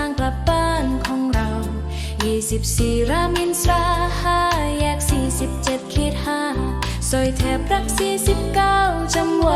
างกลับบ้านของเรา 24 รามินทราห้าแยก 47เขตห้าซอยแถบรัก 49 จังหวัด